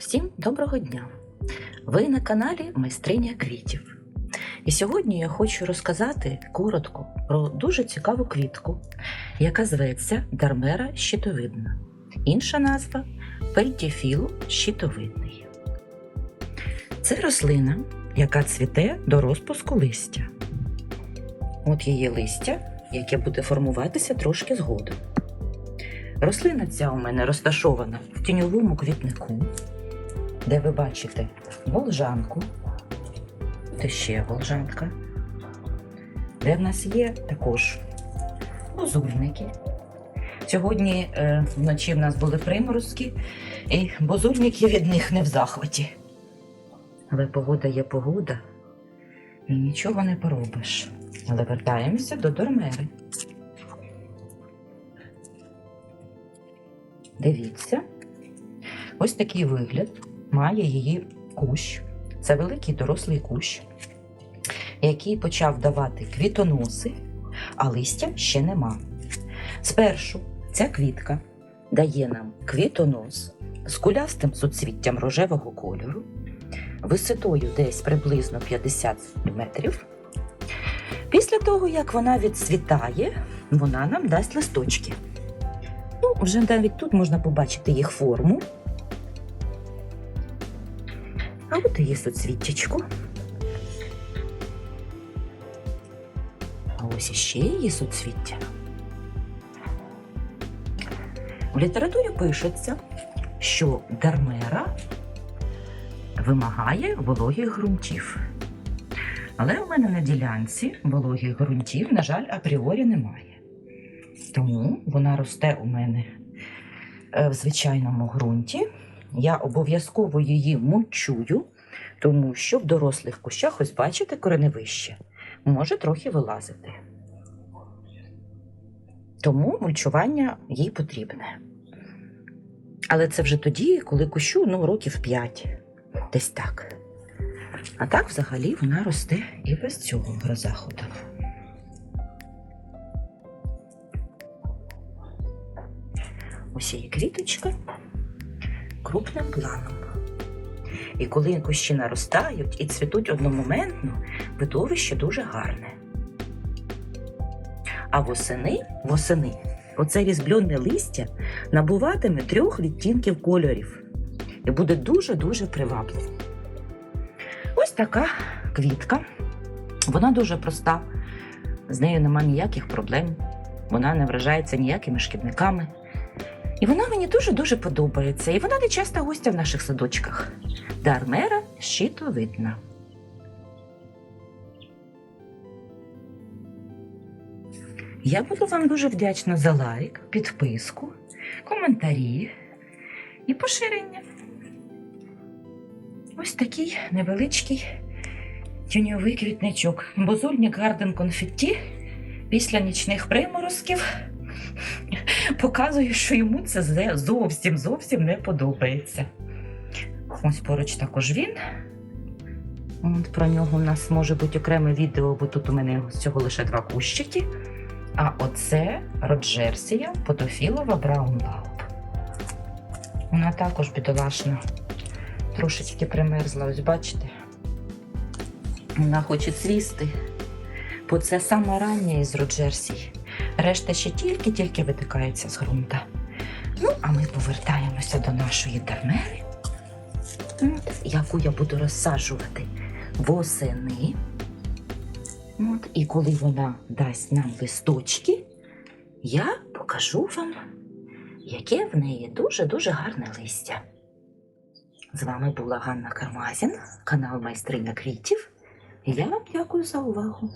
Всім доброго дня! Ви на каналі Майстриня квітів. І сьогодні я хочу розказати коротко про дуже цікаву квітку, яка зветься Дармера щитовидна. Інша назва Пельтіфілу щитовидний. Це рослина, яка цвіте до розпуску листя. От її листя, яке буде формуватися трошки згодом. Рослина ця у мене розташована в тіньовому квітнику, де ви бачите волжанку, де ще волжанка, де в нас є також бузульники. Сьогодні е, вночі в нас були приморозки, і бузульники від них не в захваті. Але погода є погода, і нічого не поробиш. Але вертаємося до Дормери. Дивіться, ось такий вигляд має її кущ. Це великий дорослий кущ, який почав давати квітоноси, а листя ще нема. Спершу ця квітка дає нам квітонос з кулястим суцвіттям рожевого кольору, висотою десь приблизно 50 см. Після того, як вона відцвітає, вона нам дасть листочки. Ну, вже навіть тут можна побачити їх форму. А от і є соцвіттячко. А ось іще є соцвіття. В літературі пишеться, що дармера вимагає вологих ґрунтів. Але у мене на ділянці вологих ґрунтів, на жаль, апріорі немає. Тому вона росте у мене е, в звичайному ґрунті. Я обов'язково її мульчую, тому що в дорослих кущах, ось бачите, кореневище може трохи вилазити. Тому мульчування їй потрібне. Але це вже тоді, коли кущу ну, років 5, десь так. А так, взагалі, вона росте і без цього грозаходу. Ось її квіточка крупним планом. І коли кущі наростають і цвітуть одномоментно, видовище дуже гарне. А восени, восени оце різбльоне листя набуватиме трьох відтінків кольорів і буде дуже-дуже привабливо. Ось така квітка. Вона дуже проста, з нею нема ніяких проблем, вона не вражається ніякими шкідниками. І вона мені дуже-дуже подобається. І вона не часто гостя в наших садочках. Дармера щитовидна. Я буду вам дуже вдячна за лайк, підписку, коментарі і поширення. Ось такий невеличкий тюньовий квітничок. Бозульник Гарден Конфетті після нічних приморозків показує, що йому це зовсім зовсім не подобається. Ось поруч також він. От про нього у нас може бути окреме відео, бо тут у мене всього лише два кущики. А оце Роджерсія Потофілова Браунлауб. Вона також бідолашна, трошечки примерзла, ось бачите. Вона хоче цвісти, бо це саме раннє із Роджерсії. Решта ще тільки-тільки витикається з ґрунта. Ну, а ми повертаємося до нашої дармери, от, яку я буду розсаджувати восени. От, і коли вона дасть нам листочки, я покажу вам, яке в неї дуже-дуже гарне листя. З вами була Ганна Кармазін, канал Майстриня квітів. Я вам дякую за увагу.